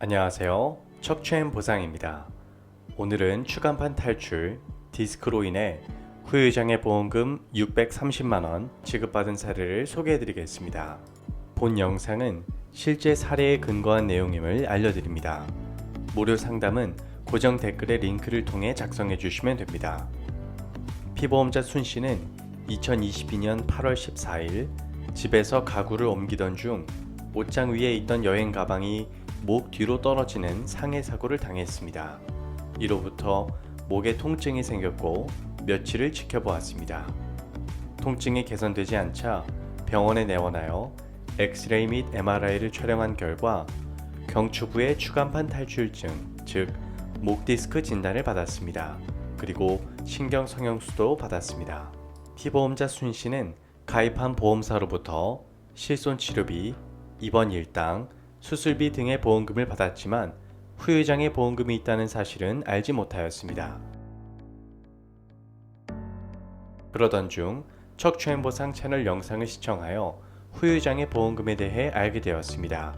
안녕하세요. 척추엠 보상입니다. 오늘은 추간판 탈출, 디스크로 인해 후유장애 보험금 630만원 지급받은 사례를 소개해드리겠습니다. 본 영상은 실제 사례에 근거한 내용임을 알려드립니다. 무료 상담은 고정 댓글의 링크를 통해 작성해 주시면 됩니다. 피보험자 순 씨는 2022년 8월 14일 집에서 가구를 옮기던 중 옷장 위에 있던 여행 가방이 목 뒤로 떨어지는 상해 사고를 당했습니다. 이로부터 목에 통증이 생겼고 며칠을 지켜보았습니다. 통증이 개선되지 않자 병원에 내원하여 엑스레이 및 MRI를 촬영한 결과 경추부의 추간판 탈출증, 즉 목 디스크 진단을 받았습니다. 그리고 신경 성형수도 받았습니다. 피보험자 순 씨는 가입한 보험사로부터 실손 치료비, 입원 일당, 수술비 등의 보험금을 받았지만 후유장애 보험금이 있다는 사실은 알지 못하였습니다. 그러던 중 척추엠보상 채널 영상을 시청하여 후유장애 보험금에 대해 알게 되었습니다.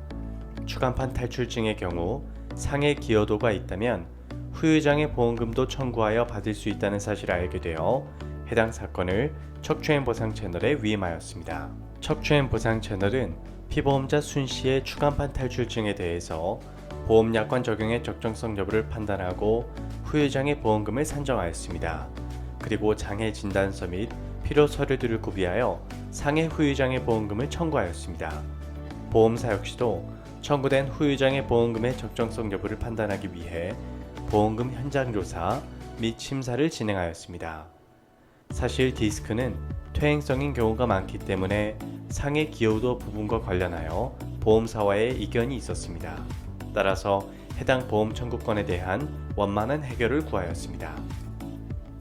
추간판 탈출증의 경우 상해 기여도가 있다면 후유장애 보험금도 청구하여 받을 수 있다는 사실을 알게 되어 해당 사건을 척추엠 보상 채널에 위임하였습니다. 척추엠 보상 채널은 피보험자 순 씨의 추간판 탈출증에 대해서 보험 약관 적용의 적정성 여부를 판단하고 후유장애 보험금을 산정하였습니다. 그리고 장애 진단서 및 필요 서류들을 구비하여 상해 후유장애 보험금을 청구하였습니다. 보험사 역시도 청구된 후유장애 보험금의 적정성 여부를 판단하기 위해 보험금 현장 조사 및 심사를 진행하였습니다. 사실 디스크는 퇴행성인 경우가 많기 때문에 상해 기여도 부분과 관련하여 보험사와의 이견이 있었습니다. 따라서 해당 보험 청구권에 대한 원만한 해결을 구하였습니다.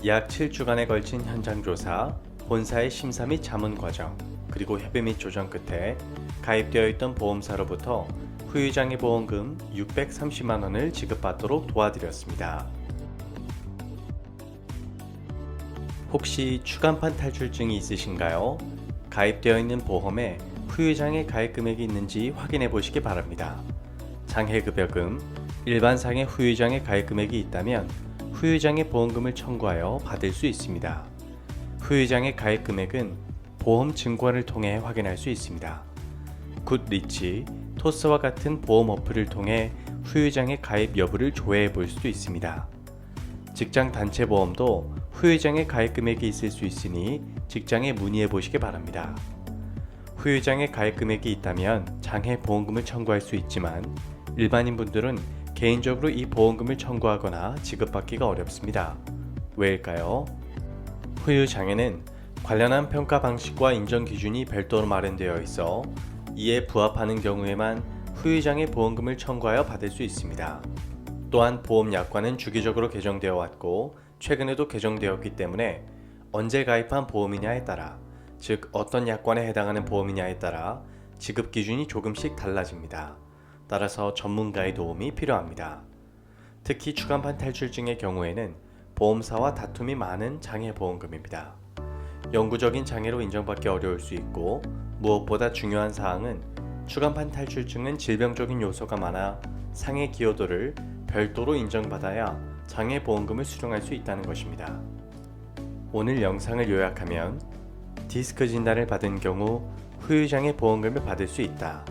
약 7주간에 걸친 현장 조사, 본사의 심사 및 자문 과정, 그리고 협의 및 조정 끝에 가입되어 있던 보험사로부터 후유장애 보험금 630만 원을 지급받도록 도와드렸습니다. 혹시 추간판 탈출증이 있으신가요? 가입되어 있는 보험에 후유장애 가입 금액이 있는지 확인해 보시기 바랍니다. 장해급여금, 일반 상해 후유장애 가입 금액이 있다면 후유장애 보험금을 청구하여 받을 수 있습니다. 후유장애 가입 금액은 보험 증권을 통해 확인할 수 있습니다. 굿리치, 토스와 같은 보험 어플을 통해 후유장애 가입 여부를 조회해 볼 수도 있습니다. 직장 단체 보험도 후유장애 가입 금액이 있을 수 있으니 직장에 문의해 보시기 바랍니다. 후유장애 가입 금액이 있다면 장해 보험금을 청구할 수 있지만 일반인 분들은 개인적으로 이 보험금을 청구하거나 지급받기가 어렵습니다. 왜일까요? 후유장애는 관련한 평가 방식과 인정 기준이 별도로 마련되어 있어 이에 부합하는 경우에만 후유장애 보험금을 청구하여 받을 수 있습니다. 또한 보험 약관은 주기적으로 개정되어 왔고 최근에도 개정되었기 때문에 언제 가입한 보험이냐에 따라 즉 어떤 약관에 해당하는 보험이냐에 따라 지급 기준이 조금씩 달라집니다. 따라서 전문가의 도움이 필요합니다. 특히 추간판 탈출증의 경우에는 보험사와 다툼이 많은 장애 보험금입니다. 영구적인 장애로 인정받기 어려울 수 있고 무엇보다 중요한 사항은 추간판 탈출증은 질병적인 요소가 많아 상해 기여도를 별도로 인정받아야 장애 보험금을 수령할 수 있다는 것입니다. 오늘 영상을 요약하면 디스크 진단을 받은 경우 후유장애 보험금을 받을 수 있다.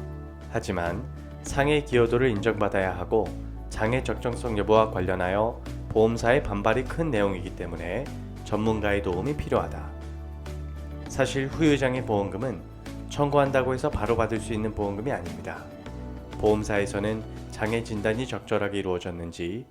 하지만 상해 기여도를 인정받아야 하고 장애 적정성 여부와 관련하여 보험사의 반발이 큰 내용이기 때문에 전문가의 도움이 필요하다. 사실 후유장애 보험금은 청구한다고 해서 바로 받을 수 있는 보험금이 아닙니다. 보험사에서는 장애 진단이 적절하게 이루어졌는지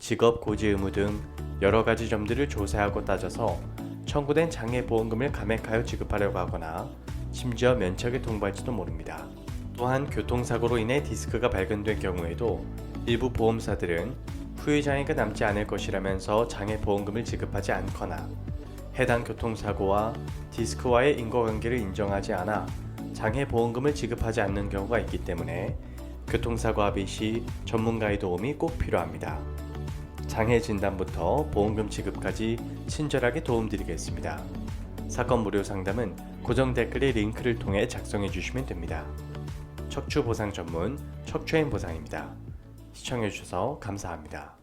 직업 고지 의무 등 여러 가지 점들을 조사하고 따져서 청구된 장애 보험금을 감액하여 지급하려고 하거나 심지어 면책을 통보할지도 모릅니다. 또한 교통사고로 인해 디스크가 발견된 경우에도 일부 보험사들은 후유장애가 남지 않을 것이라면서 장애 보험금을 지급하지 않거나 해당 교통사고와 디스크와의 인과관계를 인정하지 않아 장애 보험금을 지급하지 않는 경우가 있기 때문에 교통사고 합의 시 전문가의 도움이 꼭 필요합니다. 장애 진단부터 보험금 지급까지 친절하게 도움드리겠습니다. 사건 무료 상담은 고정 댓글의 링크를 통해 작성해 주시면 됩니다. 척추 보상 전문 척추인 보상입니다. 시청해 주셔서 감사합니다.